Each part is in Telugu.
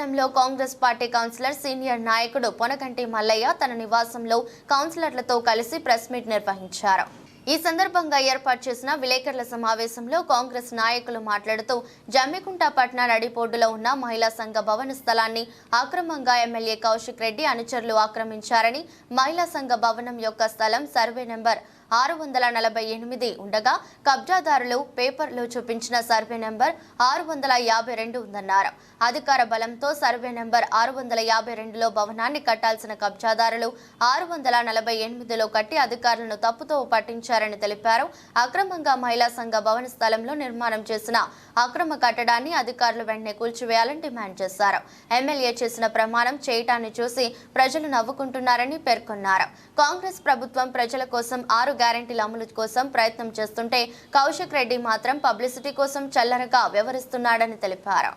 పట్టణంలో కాంగ్రెస్ పార్టీ కౌన్సిలర్ సీనియర్ నాయకుడు పొనకంటి మల్లయ్య తన నివాసంలో కౌన్సిలర్లతో కలిసి ప్రెస్ మీట్ నిర్వహించారు. ఈ సందర్భంగా ఏర్పాటు చేసిన విలేకరుల సమావేశంలో కాంగ్రెస్ నాయకులు మాట్లాడుతూ జమ్మికుంట పట్న నడిపోడ్డులో ఉన్న మహిళా సంఘ భవన స్థలాన్ని అక్రమంగా ఎమ్మెల్యే కౌశిక్ రెడ్డి అనుచరులు ఆక్రమించారని మహిళా సంఘ భవనం యొక్క స్థలం సర్వే నెంబర్ ఆరు వందల నలభై ఎనిమిది ఉండగా కబ్జాదారులు పేపర్లో చూపించిన సర్వే నెంబర్ ఆరు వందల యాభై రెండు ఉందన్నారు. అధికార బలంతో సర్వే నెంబర్ ఆరు వందల యాభై రెండులో భవనాన్ని కట్టాల్సిన కబ్జాదారులు ఆరు వందల నలభై ఎనిమిదిలో కట్టి అధికారులను తప్పుతో పట్టించారని తెలిపారు. అక్రమంగా మహిళా సంఘ భవన స్థలంలో నిర్మాణం చేసిన అక్రమ కట్టడాన్ని అధికారులు వెంటనే కూల్చివేయాలని డిమాండ్ చేశారు. ఎమ్మెల్యే చేసిన ప్రమాణం చేయటాన్ని చూసి ప్రజలు నవ్వుకుంటున్నారని పేర్కొన్నారు. కాంగ్రెస్ ప్రభుత్వం ప్రజల కోసం ఆరు గ్యారంటీల అమలు కోసం ప్రయత్నం చేస్తుంటే కౌశిక్ రెడ్డి మాత్రం పబ్లిసిటీ కోసం చల్లరగా వ్యవహరిస్తున్నాడని తెలిపారు.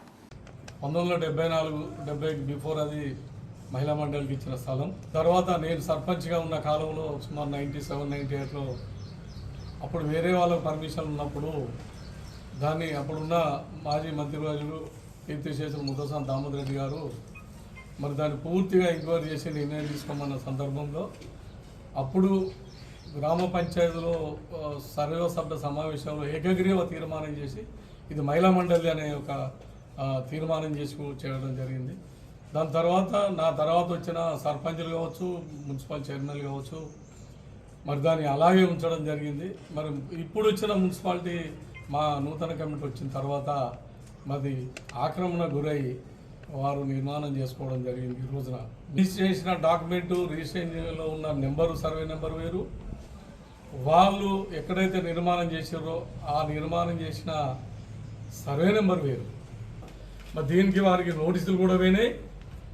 పంతొమ్మిది వందల డెబ్బై నాలుగు డెబ్బై బిఫోర్ అది మహిళా మండలికి ఇచ్చిన స్థలం. తర్వాత నేను సర్పంచ్గా ఉన్న కాలంలో సుమారు నైంటీ సెవెన్ నైంటీ ఎయిట్లో అప్పుడు వేరే వాళ్ళకి పర్మిషన్ ఉన్నప్పుడు దాన్ని అప్పుడున్న మాజీ మంత్రిరాజులు కీర్తిశేషులు ముద్దసాన్ దామోదర్ రెడ్డి గారు మరి దాన్ని పూర్తిగా ఎంక్వైరీ చేసి నిర్ణయం తీసుకోమన్న సందర్భంలో అప్పుడు గ్రామ పంచాయతీలో ఆ, సర్వసభ్య సమావేశంలో ఏకగ్రీవ తీర్మానం చేసి ఇది మహిళా మండలి అనే ఒక తీర్మానం చేసి చేయడం జరిగింది. దాని తర్వాత నా తర్వాత వచ్చిన సర్పంచులు కావచ్చు మున్సిపల్ చైర్మన్లు కావచ్చు మరి దాన్ని అలాగే ఉంచడం జరిగింది. మరి ఇప్పుడు వచ్చిన మున్సిపాలిటీ మా నూతన కమిటీ వచ్చిన తర్వాత మరి ఆక్రమణ గురై వారు నిర్మాణం చేసుకోవడం జరిగింది ఈ రోజున. రిజిస్టర్ చేసిన డాక్యుమెంటు రిజిస్ట్రేషన్లో ఉన్న నెంబరు సర్వే నెంబర్ వేరు. వాళ్ళు ఎక్కడైతే నిర్మాణం చేసారో ఆ నిర్మాణం చేసిన సర్వే నెంబర్ వేరు. మరి దీనికి వారికి నోటీసులు కూడా పోయినాయి.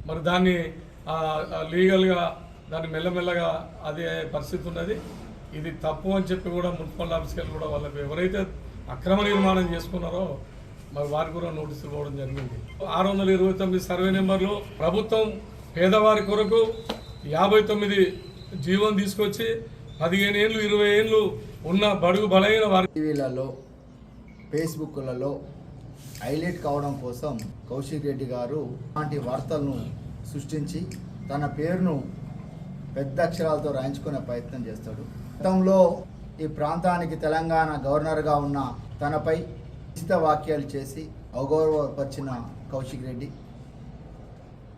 మరి దాన్ని లీగల్గా దాన్ని మెల్లమెల్లగా అదే పరిస్థితి ఉన్నది. ఇది తప్పు అని చెప్పి కూడా మున్సిపల్ ఆఫీస్కి కూడా వాళ్ళకి ఎవరైతే అక్రమ నిర్మాణం చేసుకున్నారో మరి వారికి కూడా నోటీసులు పోవడం జరిగింది. ఆరు వందల ఇరవై తొమ్మిది సర్వే నెంబర్లో ప్రభుత్వం పేదవారి కొరకు యాభై తొమ్మిది జీవం తీసుకొచ్చి పదిహేను ఏళ్ళు ఇరవై ఏళ్ళు ఉన్న బడుగు బలైన వారి టీవీలలో ఫేస్బుక్లలో హైలైట్ కావడం కోసం కౌశిక్ రెడ్డి గారు అలాంటి వార్తలను సృష్టించి తన పేరును పెద్ద అక్షరాలతో రాయించుకునే ప్రయత్నం చేస్తాడు. గతంలో ఈ ప్రాంతానికి తెలంగాణ గవర్నర్గా ఉన్న తనపై ఉచిత వాక్యాలు చేసి అగౌరవపరిచిన కౌశిక్ రెడ్డి.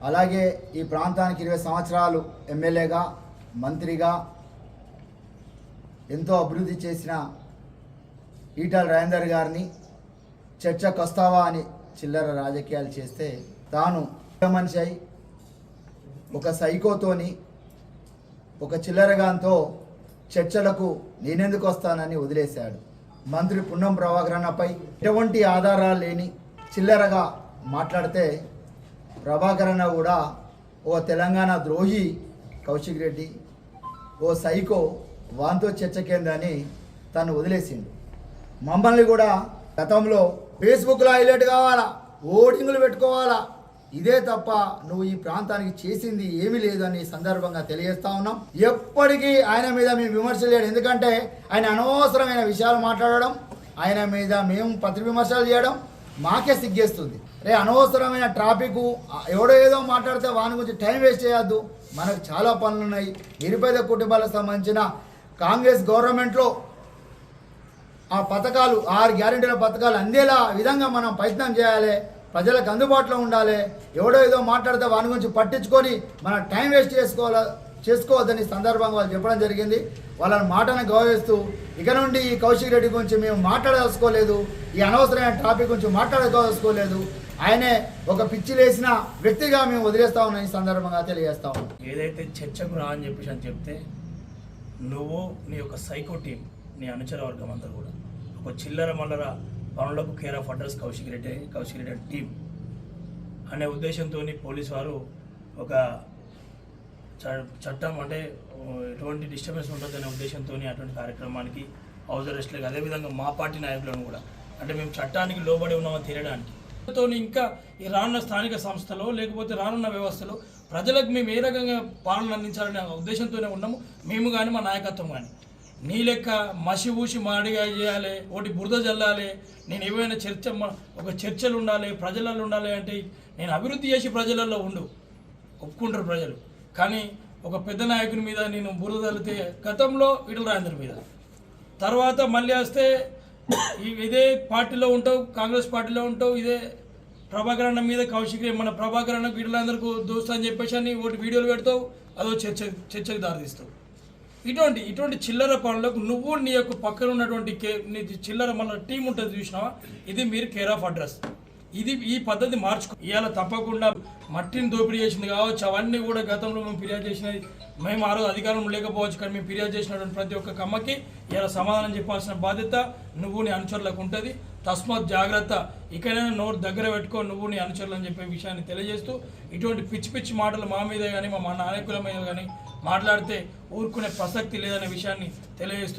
అలాగే ఈ ప్రాంతానికి ఇరవై సంవత్సరాలు ఎమ్మెల్యేగా మంత్రిగా ఎంతో అభివృద్ధి చేసిన ఈటల రాజేందర్ గారిని చర్చకు వస్తావా అని చిల్లర రాజకీయాలు చేస్తే తాను మనిషి అయి ఒక సైకోతోని ఒక చిల్లరగాంతో చర్చలకు నేనెందుకు వస్తానని వదిలేశాడు. మంత్రి పున్నం ప్రభాకరన్నపై ఎటువంటి ఆధారాలు లేని చిల్లరగా మాట్లాడితే ప్రభాకరణ కూడా ఓ తెలంగాణ ద్రోహి కౌశిక్ రెడ్డి ఓ సైకో వాంతో చర్చకేందని తను వదిలేసిండు మమ్మల్ని కూడా గతంలో ఫేస్బుక్లో హైలైట్ కావాలా? ఓటింగ్లు పెట్టుకోవాలా? ఇదే తప్ప నువ్వు ఈ ప్రాంతానికి చేసింది ఏమీ లేదని సందర్భంగా తెలియజేస్తా ఉన్నాం. ఎప్పటికీ ఆయన మీద మేము విమర్శలు చేయడం. ఎందుకంటే ఆయన అనవసరమైన విషయాలు మాట్లాడడం ఆయన మీద మేము పత్రి విమర్శలు చేయడం మాకే సిగ్గేస్తుంది. రే అనవసరమైన ట్రాఫిక్ ఎవడో ఏదో మాట్లాడితే వాని గురించి టైం వేస్ట్ చేయొద్దు. మనకు చాలా పనులు ఉన్నాయి నిరుపేద కుటుంబాలకు సంబంధించిన కాంగ్రెస్ గవర్నమెంట్లో ఆ పథకాలు ఆరు గ్యారెంటీల పథకాలు అందేలా విధంగా మనం ప్రయత్నం చేయాలి. ప్రజలకు అందుబాటులో ఉండాలి. ఎవడో ఏదో మాట్లాడితే వాని గురించి పట్టించుకొని మనం టైం వేస్ట్ చేసుకోవాలా చేసుకోవద్దని సందర్భంగా వాళ్ళు చెప్పడం జరిగింది. వాళ్ళని మాటను గౌరవిస్తూ ఇక నుండి ఈ కౌశిక్ రెడ్డి గురించి మేము మాట్లాడదలుచుకోలేదు. ఈ అనవసరమైన టాపిక్ గురించి మాట్లాడదలుచుకోలేదు. ఆయనే ఒక పిచ్చి లేసిన వ్యక్తిగా మేము వదిలేస్తా ఉన్నాం ఈ సందర్భంగా తెలియజేస్తా ఉన్నాం. ఏదైతే చర్చకు రా అని చెప్పేసి అని చెప్తే నువ్వు నీ యొక్క సైకో టీం నీ అనుచర వర్గం అంతా కూడా. ఒక చిల్లర మల్లర పనులకు care of address Kaushik Reddy Kaushik Reddy team అనే ఉద్దేశంతో పోలీస్ వారు ఒక చ- చట్టం అంటే ఎటువంటి డిస్టర్బెన్స్ ఉండొద్దనే ఉద్దేశంతో అటువంటి కార్యక్రమానికి హౌస్ అరెస్ట్లకు అదేవిధంగా మా పార్టీ నాయకులను కూడా. అంటే మేము చట్టానికి లోబడి ఉన్నామని తెలియడానికి తో ఇంకా ఈ రానున్న స్థానిక సంస్థలో లేకపోతే రానున్న వ్యవస్థలో ప్రజలకు మేము ఏ రకంగా పాలన అందించాలనే ఉద్దేశంతోనే ఉన్నాము. మేము కానీ మా నాయకత్వం కానీ నీ లెక్క మసి ఊసి మాడిగా చేయాలి ఒకటి బురద చల్లాలి నేను ఏమైనా చర్చ ఒక చర్చలు ఉండాలి ప్రజలలో ఉండాలి అంటే నేను అభివృద్ధి చేసి ప్రజలలో ఉండు ఒప్పుకుంటారు ప్రజలు. కానీ ఒక పెద్ద నాయకుని మీద నేను బురద చల్లితే గతంలో ఇటల రాజేంద్ర మీద. తర్వాత మళ్ళీ వస్తే ఇదే పార్టీలో ఉంటావు కాంగ్రెస్ పార్టీలో ఉంటావు ఇదే ప్రభాకర్ అన్న మీద కౌశిక్ మన ప్రభాకర్ అన్న వీళ్ళందరికీ దోస్తా అని చెప్పేసి అని ఒకటి వీడియోలు పెడతావు అదో చర్చ చర్చకు దారితీస్తావు. ఇటువంటి ఇటువంటి చిల్లర పనులకు నువ్వు నీ యొక్క పక్కన ఉన్నటువంటి కే నీ చిల్లర మన టీం ఉంటుంది చూసినావా? ఇది మీరు కేర్ ఆఫ్ అడ్రస్ ఇది ఈ పద్ధతి మార్చుకో. ఇవాళ తప్పకుండా మట్టిని దోపిడీ చేసింది కావచ్చు అవన్నీ కూడా గతంలో మేము ఫిర్యాదు చేసినది మేము ఆ రోజు అధికారం లేకపోవచ్చు కానీ మేము ఫిర్యాదు చేసినటువంటి ప్రతి ఒక్క కమ్మకి ఇలా సమాధానం చెప్పాల్సిన బాధ్యత నువ్వు నీ అనుచరులకు ఉంటుంది. తస్మాత్ జాగ్రత్త. ఇకనైనా నోరు దగ్గర పెట్టుకో నువ్వు నీ అనుచరులు అని చెప్పే విషయాన్ని తెలియజేస్తూ ఇటువంటి పిచ్చి పిచ్చి మాటలు మా మీద కానీ మా నాయకుల మీద కానీ మాట్లాడితే ఊరుకునే ప్రసక్తి లేదనే విషయాన్ని తెలియజేస్తూ